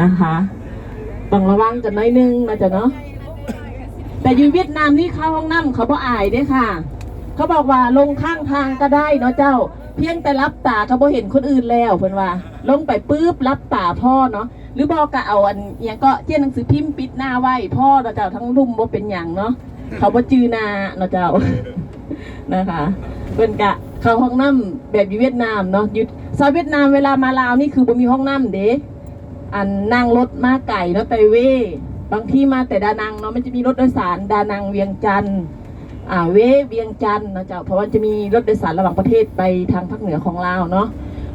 นะคะ ต้องระวังกันหน้อยนึงนะจ๊ะเนาะแต่อยู่เวียดนามนี่เข้าห้องน้ำเขาบ่อายเด้ค่ะ เขาบอกว่าลงข้างทางก็ได้เนาะเจ้า เพียงแต่รับตาเขาบ่เห็นคนอื่นแล้วเพิ่นว่า ลงไปปุ๊บรับตาพ่อเนาะหรือบอกก็เอาอันอหยังก็เจียนหนังสือพิมพ์ปิดหน้าไว้พ่อเนาะเจ้าทั้งรุ่มบ่เป็นหยังเนาะเขาบ่จือนาเนาะเจ้านะคะเพิ่นกะเข้าห้องน้ำแบบอยู่เวียดนามเนาะอยู่ชาวเวียดนามเวลามาลาวนี่คือบ่มีห้องน้ำเด้ อันนั่งรถมาไก่เนาะไปเว่บางที่มาแต่ดานังเนาะมันจะมีรถโดยสารดานังเวียงจันทน์อ่าเว่เวียงจันทน์นะเจ้าเพราะว่าจะมีรถโดยสารระหว่างประเทศไปทางภาคเหนือของลาวเนาะ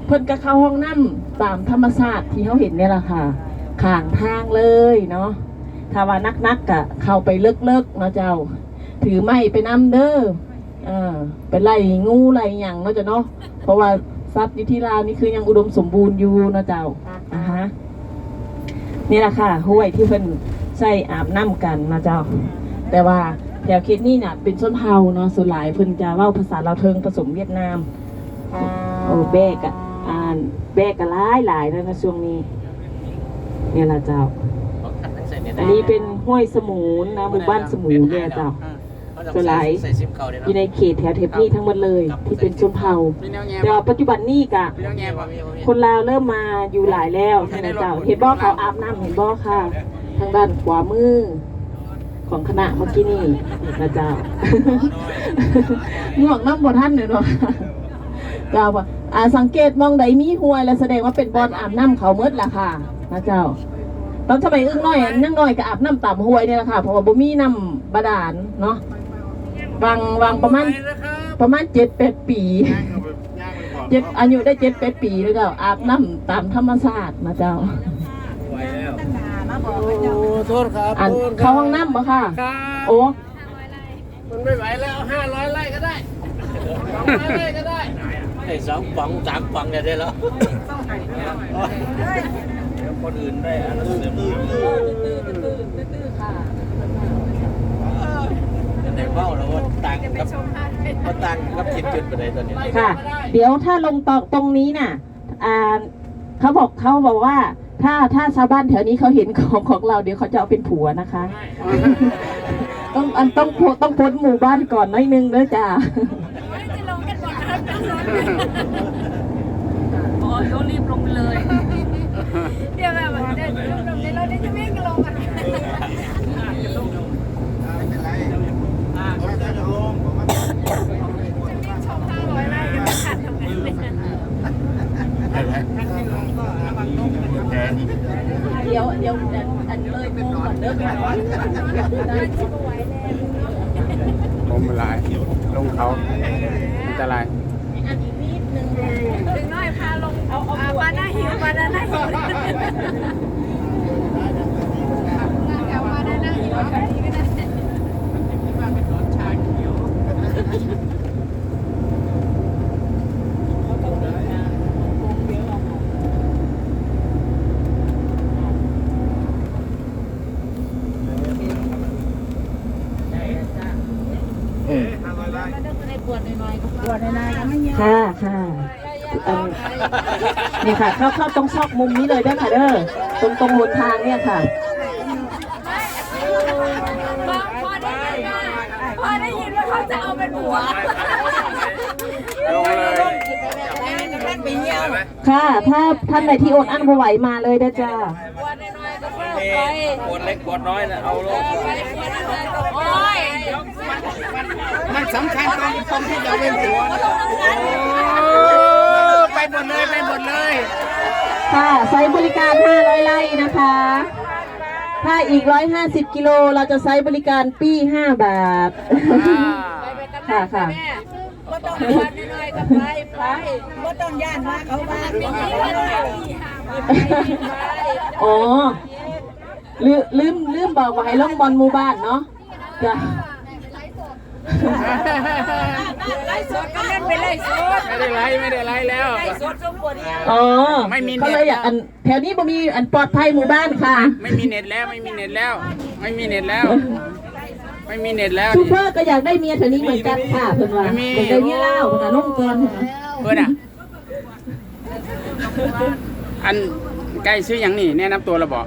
เพิ่นก็เข้าห้องน้ำตามธรรมชาติที่เขาเห็นเนี่ยแหละค่ะข้างทางเลยเนาะถ้าว่านักๆกะเข้าไปเลิกๆเนาะเจ้า ถือไม้ไปน้ำเด้อเออเป็นไรงูไรหยังเนาะจ้ะเนาะเพราะว่าทรัพย์อยู่ที่ลาวนี่คือยังอุดมสมบูรณ์อยู่เนาะเจ้าอ่าฮะ นี่แหละค่ะห้วยที่เพิ่นใส่อาบน้ำกันนะเจ้า แต่ว่าแถวเขตนี่น่ะเป็นชนเผ่าเนาะส่วนหลายเพิ่นจะเว้าภาษาลาวเทิงผสมเวียดนามโอ้แบกอะอ่านแบกกะหลายหลายแล้วนะช่วงนี้เนี่ยละเจ้า อันนี้เป็นห้วยสมูนนะหมู่บ้านสมูนเนี่ยเจ้า ส่วนหลายใส่ซิมเก่าเลยอยู่ในเขตแถวเทปนี้ทั้งหมดเลย ที่เป็นชนเผ่ามีแนวแง่แต่ว่าปัจจุบันนี่กะมีแนวแง่ป่ะคนลาวเริ่มมาอยู่หลายแล้วใช่ไหมเจ้าเห็นบ่อเขาอาบน้ำเห็นบ่อค่ะ ทางด้านขวามือของคณะเมื่อกี้นี่นะเจ้าง่วงน้ำบ่ท่านเนี่ยเนาะเจ้าว่าอ่าสังเกตมองใดมีห้วยแล้วแสดงว่าเป็นบอนอาบน้ำเขาเมดล่ะค่ะนะเจ้าตอนสมัยอึ้งน้อยอะนั่งน้อยก็อาบน้ำตามห้วยนี่แหละค่ะเพราะว่าบ่มีน้ำบาดาลเนาะ วางวางประมาณประมาณเจ็ดแปดปีเจ็ดอายุได้เจ็ดแปดปีแล้วก็อาบน้ำตามธรรมชาตินะเจ้าโอ้โทษครับอันเข้าห้องน้ำบ่ค่ะ ครับโอ้มันไม่ไหวแล้วห้าร้อยไร่ก็ได้สองร้อยไร่ก็ได้ไอ้สองฝังสามฝังเนี่ยได้แล้วคนอื่นได้อันนั้นเดือดใน เบ้าแล้วว่าต่างกับเขาต่างกับคิดจุดไปไหนตอนนี้ค่ะ เดี๋ยวถ้าลงตรงตรงนี้น่ะอ่าเขาบอกเขาบอกว่า ถ้าถ้าชาวบ้านแถวนี้เขาเห็นของของเราเดี๋ยวเขาจะเอาเป็นผัวนะคะ ต้องอันต้องโพต้องพ้นหมู่บ้านก่อนหน้อยนึงเด้อจ้าโอ้ยรีบลงไปเลย เดี๋ยวแบบเดี๋ยวลงในรถเดี๋ยวจะวิ่งลงกันชมห้าร้อยไร่ยังไม่ขาดทำไง เลยเดี๋ยวเดี๋ยวอันเลยโมงก่อนเด้อไปก่อนผมลายลงเขาอันตรายอันอีกนิดนึงถึงน้อยพาลงเอาเอาบานาหิวบานาหิว เอาบานาหิวแบบนี้ก็ได้ค่ะค่ะอันนี่ค่ะ เข้าเข้าตรงซอกมุมนี้เลยได้อค่ะเด้อตรงตรงหนทางเนี่ยค่ะ พอได้ยินว่าพอได้ยินว่าเขาจะเอาเป็นผัวลงเลยค่ะ ถ้าท่านใดที่อดอั้นบ่ไหวมาเลยเด้อจ้าวันน้อยๆก็เพิ่มไปปวดเล็กปวดน้อยนะเอาลง ไปวันน้อยๆก็โอ้ย มันสำคัญตรงตรงที่จะเป็นผัวไปหมดเลยไปหมดเลย ค่ะใช้บริการ 500 ไร่นะคะ ถ้าอีก 150 กิโลเราจะใช้บริการปี้ 5 บาท ค่ะค่ะก็ต้องวันน้อยๆก็ไปไปก็ต้องย่านว่าเขาบ้านไม่มีวันไหนไปอ๋อลืมลืมลืมบอกว่าให้ลงบอลหมู่บ้านเนาะจ้ะ ไล่สดก็เล่นไปไล่สดไม่ได้ไล่ไม่ได้ไล่แล้ว ไล่สดสมบูรณ์อ๋อไม่มีเน็ต เขาเลยอยากอันแถวนี้บ่มีอันปลอดภัยหมู่บ้านค่ะไม่มีเน็ตแล้วไม่มีเน็ตแล้ว ไม่มีเน็ตแล้ว ไม่มีเน็ตแล้วชูเปอร์ก็อยากได้เมียแถวนี้เหมือนกันค่ะเพิ่นว่าไม่มีอยากได้เมียเล่าวเพิ่นน่ะนุ่มก่อนเพิ่นน่ะเพื่อนอะอันใกล้ชื่อหยังนี่แนะนำตัวและบอก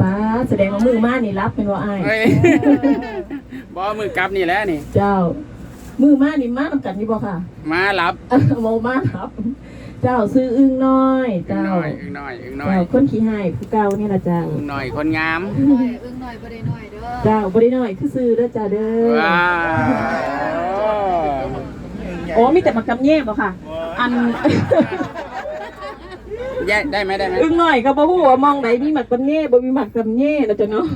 ป้าแสดงว่ามือมานี่รับเป็นว่าอ้ายเอ้ย บอมือกลับนี่แหล้วนี่ เจ้า มือมานี่มานำกันนี่บ่ค่ะมารับโมมาครับ เจ้าซื้ออึ้งน้อย อึ้งเจ้าน้อยอึ้งน้อยอึ้งน้อยเจ้าคนขี้ให้ผู้เก่านี่ล่ะเจ้า อึ้งน้อยคนงามอึ้งหน่อยบ่ได้หน่อยเด้อ เจ้าบ่ได้น้อยคือซื้อเด้อจ้าเด้อว้าวโอ้มีแต่มากำแย่บ่ค่ะ อัน แยกได้ไหมได้ไหมอึ้งน้อยก็บ่ฮู้ว่ามองไหนมีหมักกำแย่บ่มีหมักกำแย่นะจ้ะเนาะ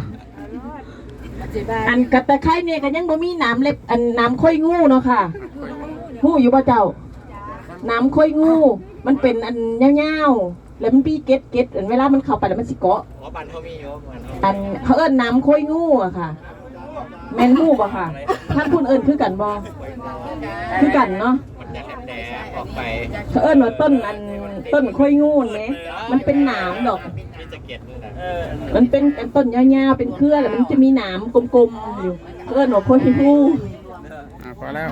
อันกระตะไคร้เนี่ยก็ยังบ่มีน้ำเล็บอันน้ำค่อยงูเนาะค่ะงูอยู่บ่เจ้า น้ำค่อยงู มันเป็นอันยาวๆแล้วมันปีเก็ดเก็ดอันเวลามันเข้าไปแล้วมันสิเกาะหมอบันเขามีอยู่บันเขาอันเขาเอิ้นน้ำค่อยงูอะค่ะ แม่นงูบ่ค่ะท่านคุณเอิ้นคือกันบ่คือกันเนาะมันจะแหลมๆออกไปเขาเอิ้นว่าต้นอันต้นค่อยงูนแหมมันเป็นหนามดอกมีจะ เก็ตนี่นะมันเป็นเป็นต้นยาวๆเป็นเครือแล้วมันจะมีหนามกลมๆอยู่เขาเอิ้นว่าค่อยงูอะพอแล้ว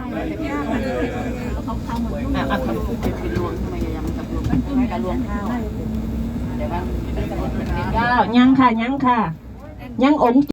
เจ้ายังค่ะยังค่ะ ยังองค์